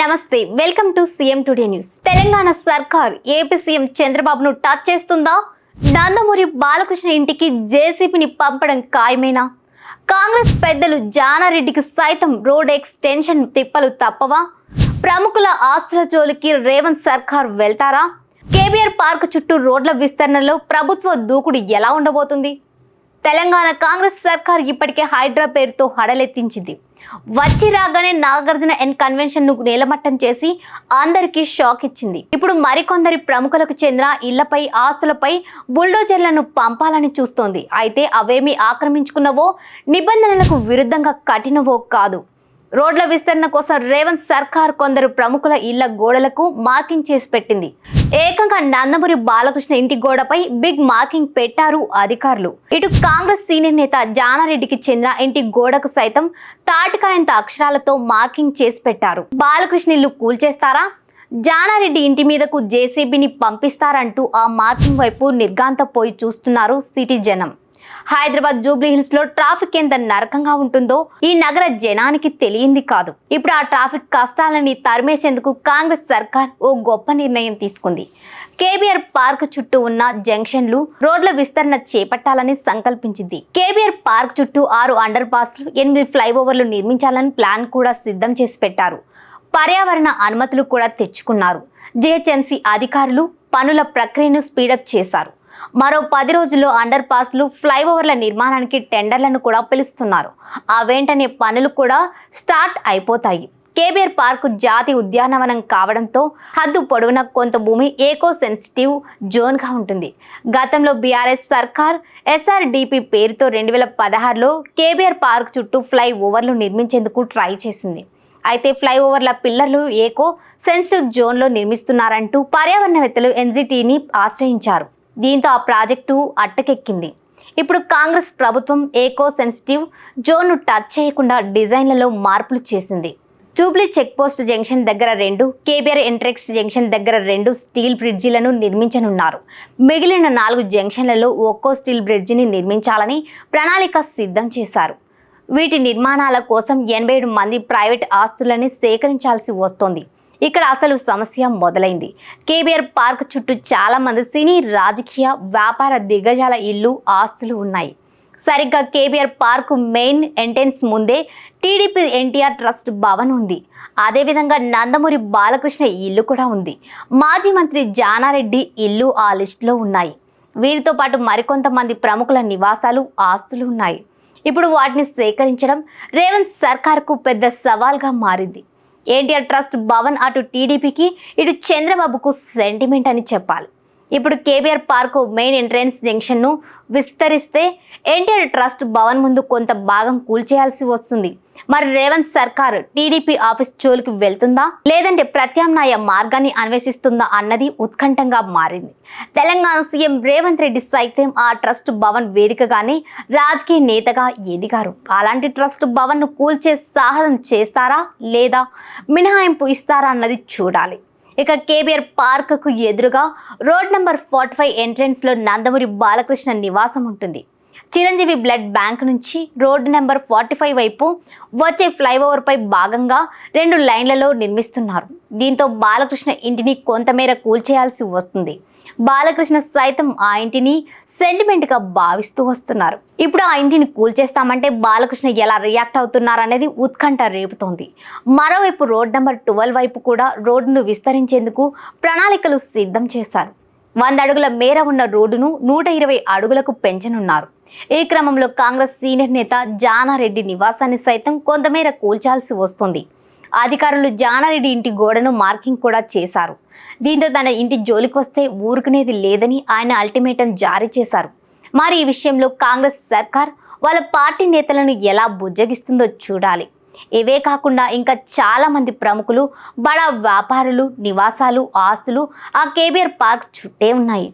నమస్తే welcome to CM today news. Telangana సర్కార్ AP CM చంద్రబాబును టచ్ చేస్తుందా? నందమూరి బాలకృష్ణ ఇంటికి జేసీబీని పంపడం ఖాయమేనా? కాంగ్రెస్ పెద్దలు జానారెడ్డికి సైతం రోడ్ ఎక్స్టెన్షన్ తిప్పలు తప్పవా? ప్రముఖుల ఆస్తుల జోలికి రేవంత్ సర్కార్ వెళ్తారా? కేబీఆర్ పార్క్ చుట్టూ రోడ్ల విస్తరణలో ప్రభుత్వ దూకుడు ఎలా ఉండబోతుంది? తెలంగాణ కాంగ్రెస్ సర్కార్ ఇప్పటికే హైడ్రా పేరుతో హడలెత్తించింది. వచ్చి రాగానే నాగార్జున ఎన్ కన్వెన్షన్ను నేలమట్టం చేసి అందరికీ షాక్ ఇచ్చింది. ఇప్పుడు మరికొందరి ప్రముఖులకు చెందిన ఇళ్ళపై ఆస్తులపై బుల్డోజర్లను పంపాలని చూస్తోంది. అయితే అవేమి ఆక్రమించుకున్నవో నిబంధనలకు విరుద్ధంగా కఠినవో కాదు. రోడ్ల విస్తరణ కోసం రేవంత్ సర్కార్ కొందరు ప్రముఖుల ఇళ్ళ గోడలకు మార్కింగ్ చేసి పెట్టింది. ఏకంగా నందమూరి బాలకృష్ణ ఇంటి గోడపై బిగ్ మార్కింగ్ పెట్టారు అధికారులు. ఇటు కాంగ్రెస్ సీనియర్ నేత జానారెడ్డికి చెందిన ఇంటి గోడకు సైతం తాటికాయంత అక్షరాలతో మార్కింగ్ చేసి పెట్టారు. బాలకృష్ణ ఇల్లు కూల్చేస్తారా జానారెడ్డి ఇంటి మీదకు జేసీబీని పంపిస్తారంటూ ఆ మార్కింగ్ వైపు నిర్గాంతపోయి చూస్తున్నారు సిటీ జనం. హైదరాబాద్ జూబ్లీ హిల్స్లో ట్రాఫిక్ ఎంత నరకంగా ఉంటుందో ఈ నగర జనానికి తెలియంది కాదు. ఇప్పుడు ఆ ట్రాఫిక్ కష్టాలని తరిమేసేందుకు కాంగ్రెస్ సర్కార్ ఓ గొప్ప నిర్ణయం తీసుకుంది. కేబీఆర్ పార్క్ చుట్టూ ఉన్న జంక్షన్లు రోడ్ల విస్తరణ చేపట్టాలని సంకల్పించింది. కేబీఆర్ పార్క్ చుట్టూ ఆరు అండర్ పాస్లు ఎనిమిది ఫ్లైఓవర్లు నిర్మించాలని ప్లాన్ కూడా సిద్ధం చేసి పెట్టారు. పర్యావరణ అనుమతులు కూడా తెచ్చుకున్నారు. జిహెచ్ఎంసీ అధికారులు పనుల ప్రక్రియను స్పీడప్ చేశారు. మరో పది రోజుల్లో అండర్ పాస్లు ఫ్లైఓవర్ల నిర్మాణానికి టెండర్లను కూడా పిలుస్తున్నారు. ఆ వెంటనే పనులు కూడా స్టార్ట్ అయిపోతాయి. కేబీఆర్ పార్కు జాతి ఉద్యానవనం కావడంతో హద్దు పొడవున కొంత భూమి ఏకో సెన్సిటివ్ జోన్గా ఉంటుంది. గతంలో బీఆర్ఎస్ సర్కార్ ఎస్ఆర్డిపి పేరుతో రెండు వేల పదహారులో కేబీఆర్ పార్క్ చుట్టూ ఫ్లై ఓవర్లు నిర్మించేందుకు ట్రై చేసింది. అయితే ఫ్లైఓవర్ల పిల్లర్లు ఏకో సెన్సిటివ్ జోన్లో నిర్మిస్తున్నారంటూ పర్యావరణవేత్తలు ఎన్జిటిని ఆశ్రయించారు. దీంతో ఆ ప్రాజెక్టు అట్టకెక్కింది. ఇప్పుడు కాంగ్రెస్ ప్రభుత్వం ఏకో సెన్సిటివ్ జోన్ను టచ్ చేయకుండా డిజైన్లలో మార్పులు చేసింది. జూబ్లీ చెక్పోస్ట్ జంక్షన్ దగ్గర రెండు కేబీఆర్ ఎంట్రెక్స్ జంక్షన్ దగ్గర రెండు స్టీల్ బ్రిడ్జిలను నిర్మించనున్నారు. మిగిలిన నాలుగు జంక్షన్లలో ఒక్కో స్టీల్ బ్రిడ్జిని నిర్మించాలని ప్రణాళిక సిద్ధం చేశారు. వీటి నిర్మాణాల కోసం ఎనభై ఏడు మంది ప్రైవేట్ ఆస్తులని సేకరించాల్సి వస్తోంది. ఇక్కడ అసలు సమస్య మొదలైంది. కేబీఆర్ పార్క్ చుట్టూ చాలామంది సినీ రాజకీయ వ్యాపార దిగ్గజాల ఇల్లు ఆస్తులు ఉన్నాయి. సరిగ్గా కేబీఆర్ పార్క్ మెయిన్ ఎంట్రెన్స్ ముందే టీడీపీ ఎన్టీఆర్ ట్రస్ట్ భవన్ ఉంది. అదేవిధంగా నందమూరి బాలకృష్ణ ఇల్లు కూడా ఉంది. మాజీ మంత్రి జానారెడ్డి ఇల్లు ఆ లిస్టులో ఉన్నాయి. వీరితో పాటు మరికొంతమంది ప్రముఖుల నివాసాలు ఆస్తులు ఉన్నాయి. ఇప్పుడు వాటిని సేకరించడం రేవంత్ సర్కార్కు పెద్ద సవాల్గా మారింది. ఎన్టీఆర్ ట్రస్ట్ భవన్ అటు టీడీపీకి ఇటు చంద్రబాబుకు సెంటిమెంట్ అని చెప్పాలి. ఇప్పుడు కేబీఆర్ పార్కు మెయిన్ ఎంట్రన్స్ జంక్షన్ను విస్తరిస్తే ఎన్టీఆర్ ట్రస్ట్ భవన్ ముందు కొంత భాగం కూల్చేయాల్సి వస్తుంది. మరి రేవంత్ సర్కార్ టీడీపీ ఆఫీస్ జోలికి వెళ్తుందా? లేదంటే ప్రత్యామ్నాయ మార్గాన్ని అన్వేషిస్తుందా అన్నది ఉత్కంఠంగా మారింది. తెలంగాణ సీఎం రేవంత్ రెడ్డి సైతం ఆ ట్రస్ట్ భవన్ వేదికగానే రాజకీయ నేతగా ఎదిగారు. అలాంటి ట్రస్ట్ భవన్ను కూల్చే సాహసం చేస్తారా లేదా మినహాయింపు ఇస్తారా అన్నది చూడాలి. ఇక కేబీఆర్ పార్క్కు ఎదురుగా రోడ్ నంబర్ ఫార్టీ ఫైవ్ ఎంట్రన్స్లో నందమూరి బాలకృష్ణ నివాసం ఉంటుంది. చిరంజీవి బ్లడ్ బ్యాంక్ నుంచి రోడ్డు నెంబర్ ఫార్టీ ఫైవ్ వైపు వచ్చే ఫ్లైఓవర్ పై భాగంగా రెండు లైన్లలో నిర్మిస్తున్నారు. దీంతో బాలకృష్ణ ఇంటిని కొంతమేర కూల్చేయాల్సి వస్తుంది. బాలకృష్ణ సైతం ఆ ఇంటిని సెంటిమెంట్గా భావిస్తూ వస్తున్నారు. ఇప్పుడు ఆ ఇంటిని కూల్చేస్తామంటే బాలకృష్ణ ఎలా రియాక్ట్ అవుతున్నారు అనేది ఉత్కంఠ రేపుతోంది. మరోవైపు రోడ్ నెంబర్ ట్వెల్వ్ వైపు కూడా రోడ్డును విస్తరించేందుకు ప్రణాళికలు సిద్ధం చేశారు. వంద అడుగుల మేర ఉన్న రోడ్డును నూట ఇరవై అడుగులకు పెంచనున్నారు. ఈ క్రమంలో కాంగ్రెస్ సీనియర్ నేత జానారెడ్డి నివాసాన్ని సైతం కొంతమేర కూల్చాల్సి వస్తుంది. అధికారులు జానారెడ్డి ఇంటి గోడను మార్కింగ్ కూడా చేశారు. దీంతో తన ఇంటి జోలికి వస్తే ఊరుకునేది లేదని ఆయన అల్టిమేటం జారీ చేశారు. మరి ఈ విషయంలో కాంగ్రెస్ సర్కార్ వాళ్ళ పార్టీ నేతలను ఎలా బుజ్జగిస్తుందో చూడాలి. ఇవే కాకుండా ఇంకా చాలా మంది ప్రముఖులు బడా వ్యాపారులు నివాసాలు ఆస్తులు ఆ కేబీఆర్ పార్క్ చుట్టే ఉన్నాయి.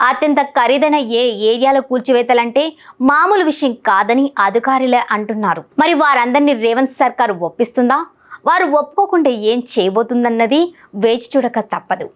అత్యంత ఖరీదైన ఏ ఏరియాలో కూల్చివేతలంటే మామూలు విషయం కాదని అధికారులే అంటున్నారు. మరి వారందరినీ రేవంత్ సర్కార్ ఒప్పిస్తుందా? వారు ఒప్పుకోకుండా ఏం చేయబోతుందన్నది వేచి చూడక తప్పదు.